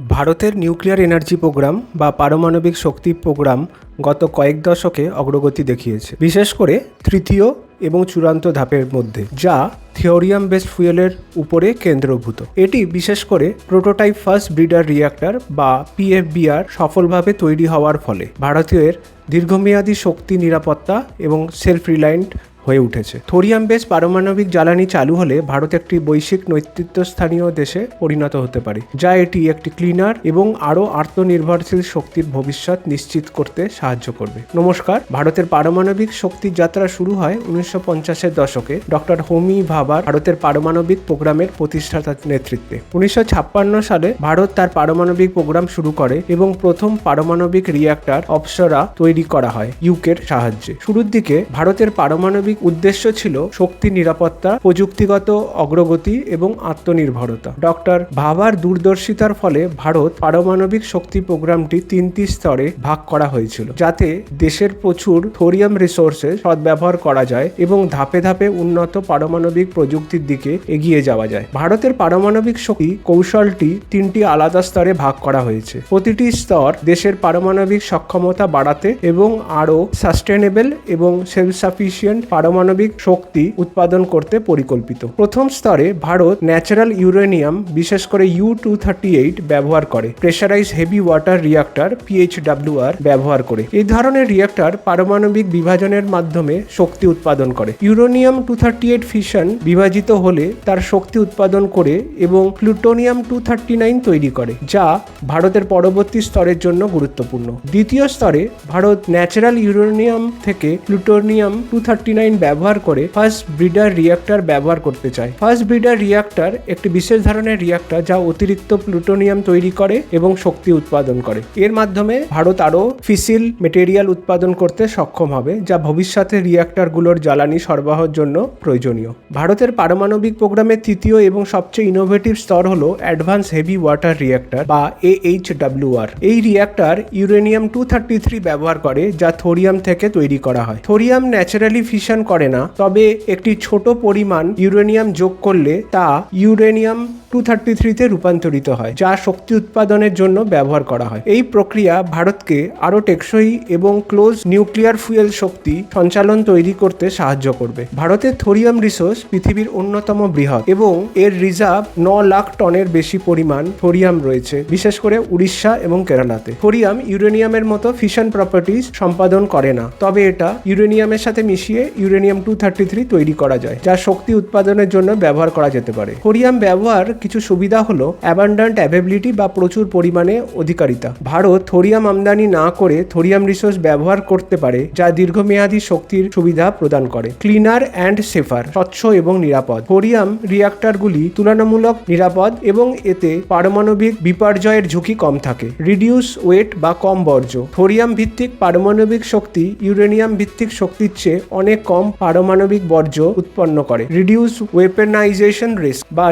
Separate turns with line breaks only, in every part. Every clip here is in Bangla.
ভারতের নিউক্লিয়ার এনার্জি প্রোগ্রাম বা পারমাণবিক শক্তি প্রোগ্রাম গত কয়েক দশকে অগ্রগতি দেখিয়েছে, বিশেষ করে তৃতীয় এবং চূড়ান্ত ধাপের মধ্যে, যা থিওরিয়াম বেসড ফুয়েলের উপরে কেন্দ্রভূত। এটি বিশেষ করে প্রোটোটাইপ ফার্স্ট ব্রিডার রিয়াক্টর বা পিএফবিআর সফলভাবে তৈরি হওয়ার ফলে, ভারতীয়ের দীর্ঘমেয়াদী শক্তি নিরাপত্তা এবং সেলফ রিলায়েন্ট হয়ে উঠেছে। থোরিয়াম বেস পারমাণবিক জ্বালানি চালু হলে ভারত একটি বৈশ্বিক নেতৃত্বস্থানীয় দেশে পরিণত হতে পারে, যা এটি একটি ক্লিনার এবং আরও আত্মনির্ভরশীল শক্তির ভবিষ্যৎ নিশ্চিত করতে সাহায্য করবে। নমস্কার, ভারতের পারমাণবিক শক্তির যাত্রা শুরু হয় উনিশশো পঞ্চাশের দশকে ডক্টর হোমি ভাবার ভারতের পারমাণবিক প্রোগ্রামের প্রতিষ্ঠাতার নেতৃত্বে। উনিশশো ছাপ্পান্ন সালে ভারত তার পারমাণবিক প্রোগ্রাম শুরু করে এবং প্রথম পারমাণবিক রিয়্যাক্টর অপসরা তৈরি করা হয় ইউকের সাহায্যে। শুরুর দিকে ভারতের পারমাণবিক উদ্দেশ্য ছিল শক্তি নিরাপত্তা, প্রযুক্তিগত অগ্রগতি এবং আত্মনির্ভরতা। ডক্টর ভাবার দূরদর্শিতার ফলে ভারত পারমাণবিক শক্তি প্রোগ্রামটি তিনটি স্তরে ভাগ করা হয়েছিল, যাতে দেশের প্রচুর থোরিয়াম রিসোর্সেস সদ্ব্যবহার করা যায় এবং ধাপে ধাপে উন্নত পারমাণবিক প্রযুক্তির দিকে এগিয়ে যাওয়া যায়। ভারতের পারমাণবিক শক্তি কৌশলটি তিনটি আলাদা স্তরে ভাগ করা হয়েছে। প্রতিটি স্তর দেশের পারমাণবিক সক্ষমতা বাড়াতে এবং আরও সাস্টেনেবল এবং সেলফ সাফিসিয়েন্ট পারমাণবিক শক্তি উৎপাদন করতে পরিকল্পিত। প্রথম স্তরে ভারত ন্যাচারাল ইউরেনিয়াম, বিশেষ করে ইউ টু থার্টি এইট ব্যবহার করে। Pressurise heavy water reactor PHWR ব্যবহার করে। এই ধরনের রিয়াক্টর পারমাণবিক বিভাজনের মাধ্যমে শক্তি উৎপাদন করে। Uranium two thirty eight fission বিভাজিত হলে তার শক্তি উৎপাদন করে এবং প্লুটোনিয়াম টু থার্টি নাইন তৈরি করে, যা ভারতের পরবর্তী স্তরের জন্য গুরুত্বপূর্ণ। দ্বিতীয় স্তরে ভারত ন্যাচারাল ইউরেনিয়াম থেকে প্লুটোনিয়াম টু থার্টি নাইন ব্যবহার করে ফার্স্ট ব্রিডার রিয়াক্টর ব্যবহার করতে চায়। ফার্স্ট ব্রিডার রিয়াক্টর একটি বিশেষ ধরনের রিয়াক্টার যা অতিরিক্ত প্লুটোনিয়াম তৈরি করে এবং শক্তি উৎপাদন করে। এর মাধ্যমে ভারত আরও ফিসিল মেটেরিয়াল উৎপাদন করতে সক্ষম হবে, যা ভবিষ্যতে রিয়াক্টরগুলোর জ্বালানি সরবরাহের জন্য প্রয়োজনীয়। ভারতের পারমাণবিক প্রোগ্রামের তৃতীয় এবং সবচেয়ে ইনোভেটিভ স্তর হলো অ্যাডভান্স হেভি ওয়াটার রিয়াক্টর বা এ এইচ এএইচডাব্লিউআর এই reactor uranium two thirty three ব্যবহার করে, যা থোরিয়াম থেকে তৈরি করা হয়। থোরিয়াম ন্যাচারালি ফিশন করে না তবে একটি ছোট পরিমাণ ইউরেনিয়াম যোগ করলে তা ইউরেনিয়াম টু থার্টি থ্রিতে রূপান্তরিত হয়, যা শক্তি উৎপাদনের জন্য ব্যবহার করা হয়। এই প্রক্রিয়া ভারতকে আরও টেকসই এবং ক্লোজ নিউক্লিয়ার ফুয়েল শক্তি সঞ্চালন তৈরি করতে সাহায্য করবে। ভারতের থোরিয়াম রিসোর্স পৃথিবীর অন্যতম বৃহৎ এবং এর রিজার্ভ ন লাখ টনের বেশি পরিমাণ থোরিয়াম রয়েছে, বিশেষ করে উড়িষ্যা এবং কেরালাতে। থোরিয়াম ইউরেনিয়ামের মতো ফিশন প্রপার্টিজ সম্পাদন করে না, তবে এটা ইউরেনিয়ামের সাথে মিশিয়ে ইউরেনিয়াম টু থার্টি থ্রি তৈরি করা যায়, যা শক্তি উৎপাদনের জন্য ব্যবহার করা যেতে পারে। থোরিয়াম ব্যবহার কিছু সুবিধা হলো অ্যাবান্ডান্ট অ্যাভেবিলিটি বা প্রচুর পরিমাণে অধিকারিতা। ভারত থোরিয়াম আমদানি না করে থোরিয়াম রিসোর্স ব্যবহার করতে পারে, যা দীর্ঘমেয়াদী শক্তির সুবিধা প্রদান করে। ক্লিনার অ্যান্ড সেফার স্বচ্ছ এবং নিরাপদ। থোরিয়াম রিয়াক্টরগুলি তুলনামূলক নিরাপদ এবং এতে পারমাণবিক বিপর্যয়ের ঝুঁকি কম থাকে। রিডিউস ওয়েট বা কম বর্জ্য। থোরিয়াম ভিত্তিক পারমাণবিক শক্তি ইউরেনিয়াম ভিত্তিক শক্তির চেয়ে অনেক কম পারমাণবিক বর্জ্য উৎপন্ন করে। রিডিউস ওয়েপেনাইজেশন রিস্ক বা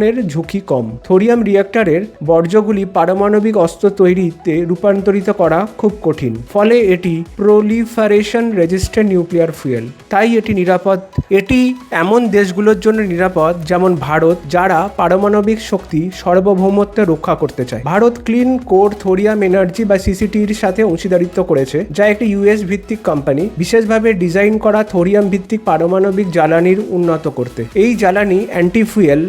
নিরস্কীকরণের ঝুঁকি কম। থোরিয়াম রিয়াক্টরের বর্জ্যগুলি পারমাণবিক অস্ত্র তৈরিতে রূপান্তরিত করা খুব কঠিন, ফলে এটি প্রলিফারেশন রেজিস্ট্যান্ট নিউক্লিয়ার ফুয়েল। তাই এটি নিরাপদ। এটি এমন দেশগুলোর জন্য নিরাপদ, যেমন ভারত, যারা পারমাণবিক শক্তি সার্বভৌমত্ব রক্ষা করতে চায়। Bharat clean core thorium energy বা সিসিটির সাথে অংশীদারিত্ব করেছে, যা একটি ইউএস ভিত্তিক কোম্পানি, বিশেষভাবে ডিজাইন করা থোরিয়াম ভিত্তিক পারমাণবিক জ্বালানির উন্নত করতে। এই জ্বালানি anti fuel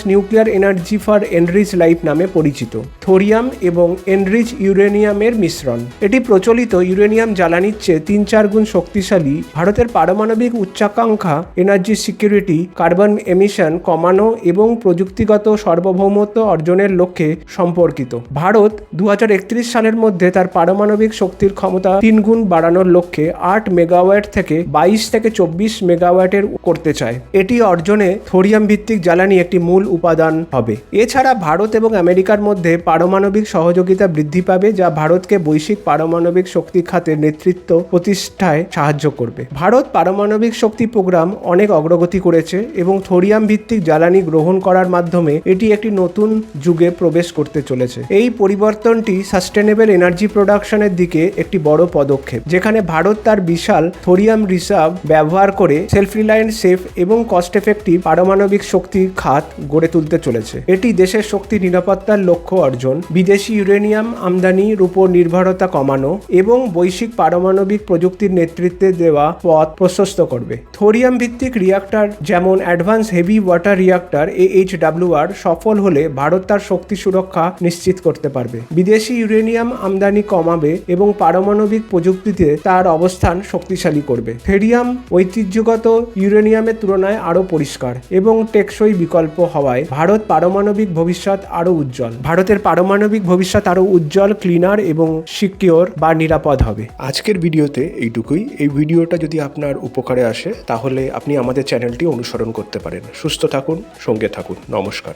advance nuclear energy for enrich life নামে পরিচিত। থোরিয়াম এবং এনরিচ ইউরেনিয়ামের মিশ্রণ। এটি প্রচলিত ইউরেনিয়াম জ্বালানির চেয়ে তিন চার গুণ শক্তিশালী। ভারতের পারমাণবিক উচ্চাকাঙ্ক্ষা, এনার্জি সিকিউরিটি, কার্বন এমিশন কমানো এবং প্রযুক্তিগত সার্বভৌমত্ব অর্জনের লক্ষ্যে সম্পর্কিত। ভারত দু হাজার একত্রিশ সালের মধ্যে তার পারমাণবিক শক্তির ক্ষমতা তিন গুণ বাড়ানোর লক্ষ্যে আট মেগাওয়াট থেকে বাইশ থেকে চব্বিশ মেগাওয়াটের করতে চায়। এটি অর্জনে থোরিয়াম ভিত্তিক জ্বালানি একটি মূল উপাদান হবে। এছাড়া ভারত এবং আমেরিকার মধ্যে পারমাণবিক সহযোগিতা বৃদ্ধি পাবে, যা ভারতকে বৈশ্বিক পারমাণবিক শক্তি খাতের নেতৃত্ব প্রতিষ্ঠায় সাহায্য করবে। ভারত পারমাণবিক শক্তি প্রোগ্রাম অনেক অগ্রগতি করেছে এবং থোরিয়াম ভিত্তিক জ্বালানি গ্রহণ করার মাধ্যমে এটি একটি নতুন যুগে প্রবেশ করতে চলেছে। এই পরিবর্তনটি সাস্টেনেবল এনার্জি প্রোডাকশনের দিকে একটি বড় পদক্ষেপ, যেখানে ভারত তার বিশাল থোরিয়াম রিসার্ভ ব্যবহার করে সেলফ রিলায়েন্ট সেফ এবং কস্ট এফেক্টিভ পারমাণবিক শক্তি খাত গড়ে তুলতে চলেছে। এটি দেশের শক্তি নিরাপত্তার লক্ষ্য অর্জন, বিদেশি ইউরেনিয়াম আমদানির উপর নির্ভরতা কমানো এবং বৈশ্বিক পারমাণবিক প্রযুক্তির নেতৃত্বে দেওয়া পথ প্রশস্ত করবে। থোরিয়াম ভিত্তিক রিয়াক্টর যেমন advance heavy water reactor AHWR সফল হলে ভারত তার শক্তি সুরক্ষা নিশ্চিত করতে পারবে। বিদেশি ইউরেনিয়াম আমদানি কমাবে এবং পারমাণবিক প্রযুক্তিতে তার অবস্থান শক্তিশালী করবে। থেরিয়াম ঐতিহ্যগত ইউরেনিয়ামের তুলনায় আরও পরিষ্কার এবং টেকসই বিকল্প হওয়ায় ভারত পারমাণবিক ভবিষ্যৎ আরও উজ্জ্বল। ভারতের পারমাণবিক ভবিষ্যৎ আরও উজ্জ্বল, ক্লিনার এবং সিকিওর বা নিরাপদ হবে। আজকের ভিডিওতে এইটুকুই। এই ভিডিওটা যদি আপনার উপকারে আসে, তাহলে আপনি আমাদের চ্যানেলটি অনুসরণ করতে পারেন। সুস্থ থাকুন, সঙ্গে থাকুন। নমস্কার।